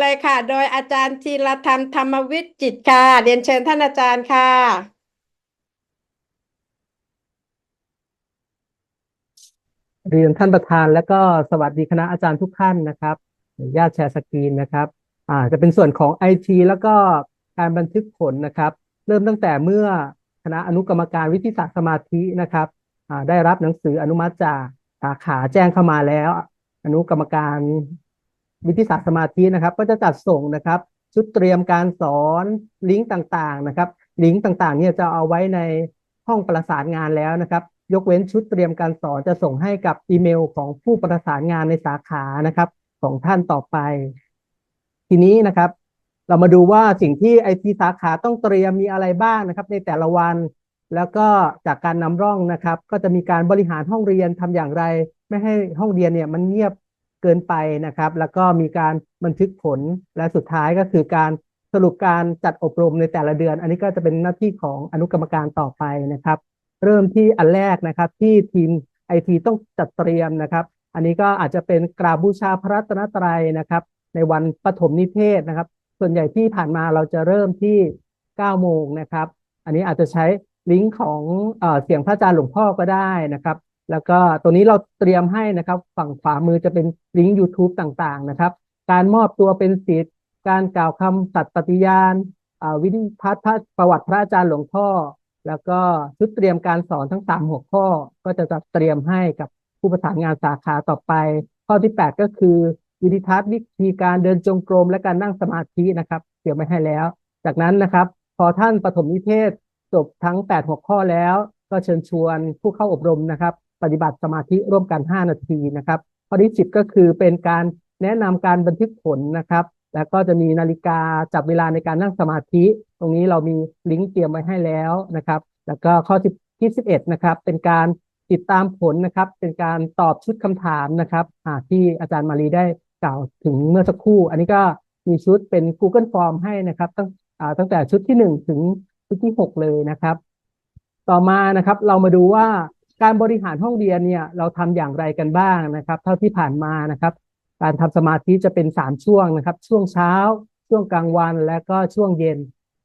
เลยค่ะ โดยอาจารย์ธีรธรรมธรรมวิจิตค่ะ เรียนเชิญท่านอาจารย์ค่ะ เรียนท่านประธานและก็สวัสดีคณะอาจารย์ทุกท่านนะครับญาติแชร์สกรีนนะครับอ่าจะเป็นส่วนของ IT แล้วก็การบันทึกผลนะครับ เริ่มตั้งแต่เมื่อคณะอนุกรรมการวิทยาศาสตร์สมาธินะครับอ่าได้รับหนังสืออนุมัติจากสาขาแจ้งเข้ามาแล้ว อนุกรรมการ วิทยาศาสตร์สมาธินะครับ ก็จะจัดส่งนะครับ ชุดเตรียมการสอนลิงก์ต่างๆนะครับ ลิงก์ต่างๆ เนี่ยจะเอาไว้ในห้องประสานงานแล้วนะครับ ยกเว้นชุดเตรียมการสอนจะส่งให้กับอีเมลของผู้ประสานงานในสาขานะครับ ของท่านต่อไป ทีนี้นะครับ เรามาดูว่าสิ่งที่ไอทีสาขาต้องเตรียมมีอะไรบ้างนะครับ ในแต่ละวันแล้วก็จากการนำร่องนะครับ ก็จะมีการบริหารห้องเรียนทำอย่างไร ไม่ให้ห้องเรียนเนี่ยมันเงียบ เกินไปนะครับ แล้วก็มีการบันทึกผลและสุดท้ายก็คือการสรุปการจัดอบรมในแต่ละเดือน อันนี้ก็จะเป็นหน้าที่ของอนุกรรมการต่อไปนะครับ เริ่มที่อันแรกนะครับที่ทีมไอทีต้องจัดเตรียมนะครับ อันนี้ก็อาจจะเป็นกราบบูชาพระรัตนตรัยนะครับ ในวันปฐมนิเทศนะครับ ส่วนใหญ่ที่ผ่านมาเราจะเริ่มที่ 9 โมงนะครับ อันนี้อาจจะใช้ลิงก์ของเอเสียงพระอาจารย์หลวงพ่อก็ได้นะครับ แล้วก็ตัวนี้เราเตรียมให้นะครับ ฝั่งขวามือจะเป็นลิงก์ YouTube ต่างๆนะครับ การมอบตัวเป็นศิษย์การกล่าวคำสัตย์ปฏิญาณวิธีพัฒน์ประวัติพระอาจารย์หลวงพ่อ แล้วก็ชุดเตรียมการสอนทั้ง 3 หัวข้อ ก็จะจัดเตรียมให้กับผู้ประสานงานสาขาต่อไป ข้อที่ 8 ก็คือวิธีทัศน์วิธีการเดินจงกรมและการนั่งสมาธินะครับเตรียมไว้ให้แล้ว จากนั้นนะครับ พอท่านปฐมนิเทศจบทั้ง 8 หัวข้อแล้ว ก็เชิญชวนผู้เข้าอบรมนะครับ ปฏิบัติสมาธิร่วมกัน 5 นาทีนะครับข้อที่ 10 ก็คือเป็นการแนะนำการบันทึกผลนะครับ แล้วก็จะมีนาฬิกาจับเวลาในการนั่งสมาธิ ตรงนี้เรามีลิงก์เตรียมไว้ให้แล้วนะครับ แล้วก็ข้อที่ที่11นะครับ เป็นการติดตามผลนะครับ เป็นการตอบชุดคำถามนะครับที่อาจารย์มารีได้กล่าวถึงเมื่อสักครู่ อันนี้ก็มีชุดเป็น Google Form ให้นะครับ ตั้งตั้งแต่ชุดที่ 1 ถึงชุดที่ 6 เลยนะครับ ต่อมานะครับเรามาดูว่า การบริหารห้องเรียนเนี่ยเราทำอย่างไรกันบ้างนะครับ เท่าที่ผ่านมานะครับ การทำสมาธิจะเป็น 3 ช่วงนะครับ ช่วงเช้า ช่วงกลางวันและก็ช่วงเย็น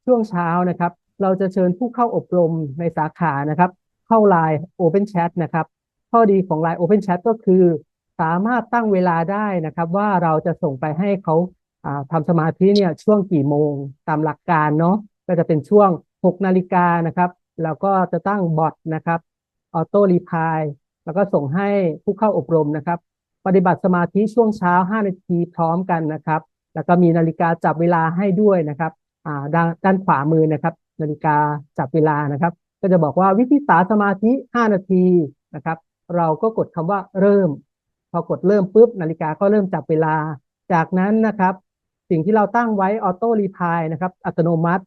ช่วงเช้านะครับ เราจะเชิญผู้เข้าอบรมในสาขานะครับ เข้า Line Open Chat นะครับ ข้อดีของ Line Open Chat ก็คือ สามารถตั้งเวลาได้นะครับ ว่าเราจะส่งไปให้เขาอ่าทำสมาธิเนี่ยช่วงกี่โมงตามหลักการเนาะก็จะเป็นช่วง 6 นาฬิกานะครับแล้วก็จะตั้งบอทนะครับ ออโต้รีพายแล้วก็ส่งให้ผู้เข้าอบรมนะครับ ปฏิบัติสมาธิช่วงเช้า 5 นาทีพร้อมกันนะครับ แล้วก็มีนาฬิกาจับเวลาให้ด้วยนะครับด้านด้านขวามือนะครับ นาฬิกาจับเวลานะครับ ก็จะบอกว่าวิธีสาสมาธิ 5 นาทีนะครับ เราก็กดคำว่าเริ่ม พอกดเริ่มปุ๊บนาฬิกาก็เริ่มจับเวลา จากนั้นนะครับ สิ่งที่เราตั้งไว้ออโต้รีพายนะครับ อัตโนมัติ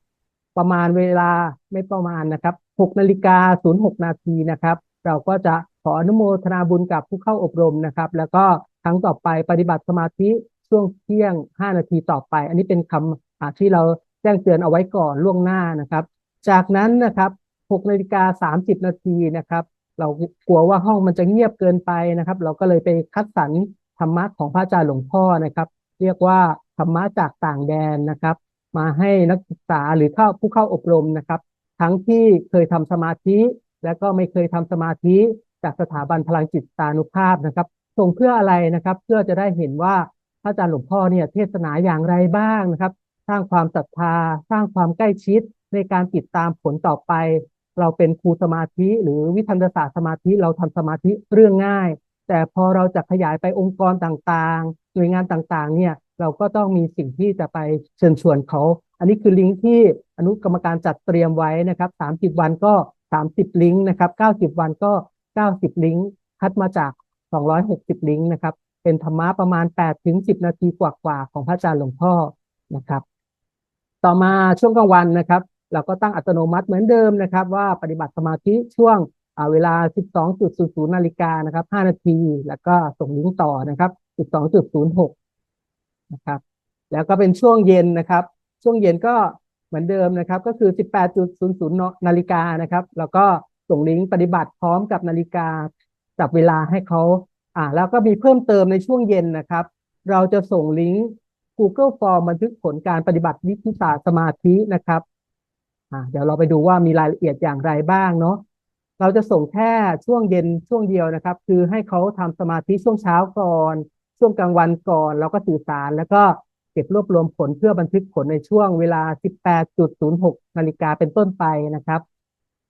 ประมาณเวลาไม่ประมาณนะครับ6นาฬิกา06นาทีนะครับ เราก็จะขออนุโมทนาบุญกับผู้เข้าอบรมนะครับ แล้วก็ครั้งต่อไปปฏิบัติสมาธิช่วงเที่ยง 5 นาทีต่อไป อันนี้เป็นคำที่เราแจ้งเตือนเอาไว้ก่อนล่วงหน้านะครับ จากนั้นนะครับ6นาฬิกา30 นาทีนะครับ เรากลัวว่าห้องมันจะเงียบเกินไปนะครับ เราก็เลยไปคัดสรรธรรมะของพระอาจารย์หลวงพ่อนะครับ เรียกว่าธรรมะจากต่างแดนนะครับ มาให้นักศึกษาหรือเข้าผู้เข้าอบรมนะครับ ทั้งที่เคยทำสมาธิ และก็ไม่เคยทำสมาธิจากสถาบันพลังจิตตานุภาพนะครับส่งเพื่ออะไรนะครับ เพื่อจะได้เห็นว่าพระอาจารย์หลวงพ่อเนี่ยเทศนาอย่างไรบ้างนะครับ สร้างความศรัทธา สร้างความใกล้ชิดในการติดตามผลต่อไป เราเป็นครูสมาธิ หรือวิธันศาสตร์สมาธิเราทำสมาธิเรื่องง่าย แต่พอเราจะขยายไปองค์กรต่างๆ หน่วยงานต่างๆ เนี่ย เราก็ต้องมีสิ่งที่จะไปเชิญชวนเขา อันนี้คือลิงก์ที่อนุกรรมการจัดเตรียมไว้นะครับ 30 วันก็ 30 ลิงก์นะครับ90 วันก็ 90 ลิงก์คัดมาจาก 260 ลิงก์นะครับ เป็นธรรมะประมาณ8ถึง10 นาทีกว่าๆของพระอาจารย์หลวงพ่อนะครับ ต่อมาช่วงกลางวันนะครับ เราก็ตั้งอัตโนมัติเหมือนเดิมนะครับ ว่าปฏิบัติสมาธิช่วงอ่าเวลา 12.00 นาฬิกานะครับ 5 นาที แล้วก็ส่งลิงก์ต่อนะครับ 12.06 นะครับ แล้วก็เป็นช่วงเย็นนะครับ ช่วงเย็นก็เหมือนเดิมนะครับ ก็คือ 18.00นาฬิกานะครับ แล้วก็ส่งลิงก์ปฏิบัติพร้อมกับนาฬิกาจับเวลาให้เขาอ่าแล้วก็มีเพิ่มเติมในช่วงเย็นนะครับ เราจะส่งลิงก์ Google Form บันทึกผลการปฏิบัติวิทยาศาสตร์สมาธินะครับอ่าเดี๋ยวเราไปดูว่ามีรายละเอียดอย่างไรบ้างเนาะเราจะส่งแค่ช่วงเย็นช่วงเดียวนะครับ คือให้เขาทำสมาธิช่วงเช้าก่อน ช่วงกลางวันก่อนเราก็สื่อสารแล้วก็เก็บรวบรวมผลเพื่อบันทึกผลในช่วงเวลา 18.06 นาฬิกาเป็นต้นไปนะครับ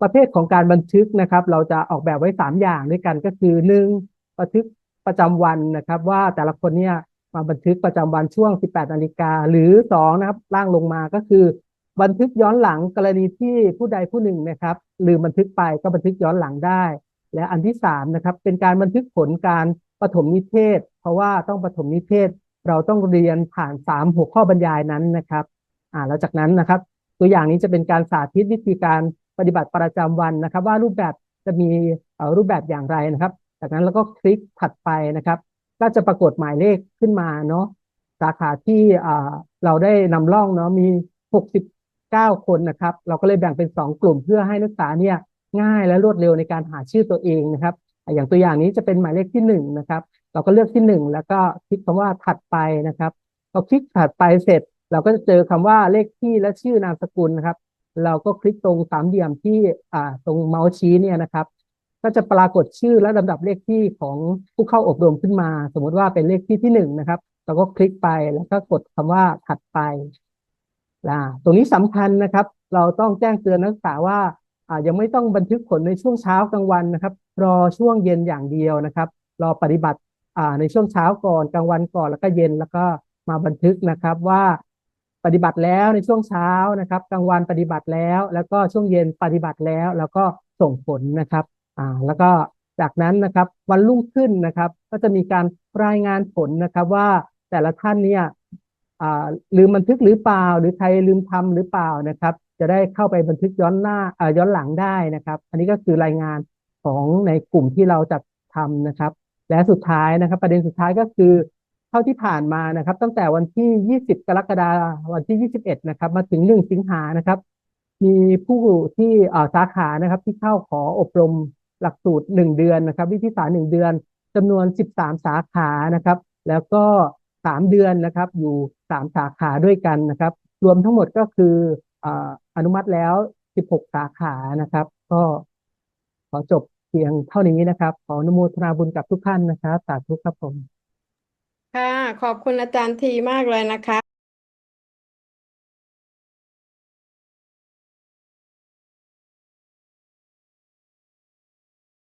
ประเภทของการบันทึกนะครับ เราจะออกแบบไว้ 3 อย่างด้วยกันก็คือหนึ่งบันทึกประจำวันนะครับ ว่าแต่ละคนเนี่ยมาบันทึกประจำวันช่วง 18 นาฬิกาหรือ2นะครับล่างลงมาก็คือ บันทึกย้อนหลังกรณีที่ผู้ใดผู้หนึ่งนะครับลืมบันทึกไปก็บันทึกย้อนหลังได้ และอันที่3นะครับเป็นการบันทึกผลการ ปฐมนิเทศ เพราะว่าต้องปฐมนิเทศเราต้องเรียนผ่าน3หัวข้อบรรยายนั้นนะครับอ่าแล้วจากนั้นนะครับ ตัวอย่างนี้จะเป็นการสาธิตวิธีการปฏิบัติประจำวันนะครับ ว่ารูปแบบจะมีเอ่อรูปแบบอย่างไรนะครับ จากนั้นเราก็คลิกถัดไปนะครับ ก็จะปรากฏหมายเลขขึ้นมาเนาะสาขาที่อ่าเราได้นำร่องเนาะมี 69 คนนะครับ เราก็เลยแบ่งเป็น 2 กลุ่มเพื่อให้นักศึกษาเนี่ยง่ายและรวดเร็วในการหาชื่อตัวเองนะครับ อย่างตัวอย่างนี้จะเป็นหมายเลขที่1นะครับ เราก็เลือกที่1แล้วก็คลิกคำว่าถัดไปนะครับพอคลิกถัดไปเสร็จ เราก็จะเจอคำว่าเลขที่และชื่อนามสกุลนะครับ เราก็คลิกตรงสามเหลี่ยมที่อ่าตรงเมาส์ชี้เนี่ยนะครับ ก็จะปรากฏชื่อและลำดับเลขที่ของผู้เข้าอบรมขึ้นมา สมมติว่าเป็นเลขที่ที่หนึ่งนะครับ เราก็คลิกไปแล้วก็กดคำว่าถัดไปล่ะตรงนี้สำคัญนะครับ เราต้องแจ้งเตือนนักศึกษาว่า ยังไม่ต้องบันทึกผลในช่วงเช้ากลางวันนะครับ รอช่วงเย็นอย่างเดียวนะครับ รอปฏิบัติในช่วงเช้าก่อนกลางวันก่อนแล้วก็เย็นแล้วก็มาบันทึกนะครับว่าปฏิบัติแล้วในช่วงเช้านะครับ กลางวันปฏิบัติแล้ว แล้วก็ช่วงเย็นปฏิบัติแล้ว แล้วก็ส่งผลนะครับอ่าแล้วก็จากนั้นนะครับวันรุ่งขึ้นนะครับ ก็จะมีการรายงานผลนะครับว่าแต่ละท่านเนี่ยลืมบันทึกหรือเปล่า หรือใครลืมทำหรือเปล่านะครับ จะได้เข้าไปบันทึกย้อนหน้าอ่าย้อนหลังได้นะครับ อันนี้ก็คือรายงานของในกลุ่มที่เราจัดทำนะครับ และสุดท้ายนะครับ ประเด็นสุดท้ายก็คือเท่าที่ผ่านมานะครับ ตั้งแต่วันที่ 20 กรกฎาคมวันที่ 21 นะครับ มาถึง 1 สิงหานะครับ มีผู้ที่เอ่สาขานะครับ ที่เข้าขออบรมหลักสูตร 1 เดือนนะครับ วิทยาศาสตร์1เดือนจำนวน 13 สาขานะครับ แล้วก็ 3 เดือนนะครับ อยู่ 3 สาขาด้วยกันนะครับ รวมทั้งหมดก็คือ อนุมัติแล้ว 16 สาขานะครับ ก็ขอจบเพียงเท่านี้นะครับ ขออนุโมทนาบุญกับทุกท่านนะครับสาธุครับผม ค่ะ ขอบคุณอาจารย์ทีมากเลยนะคะ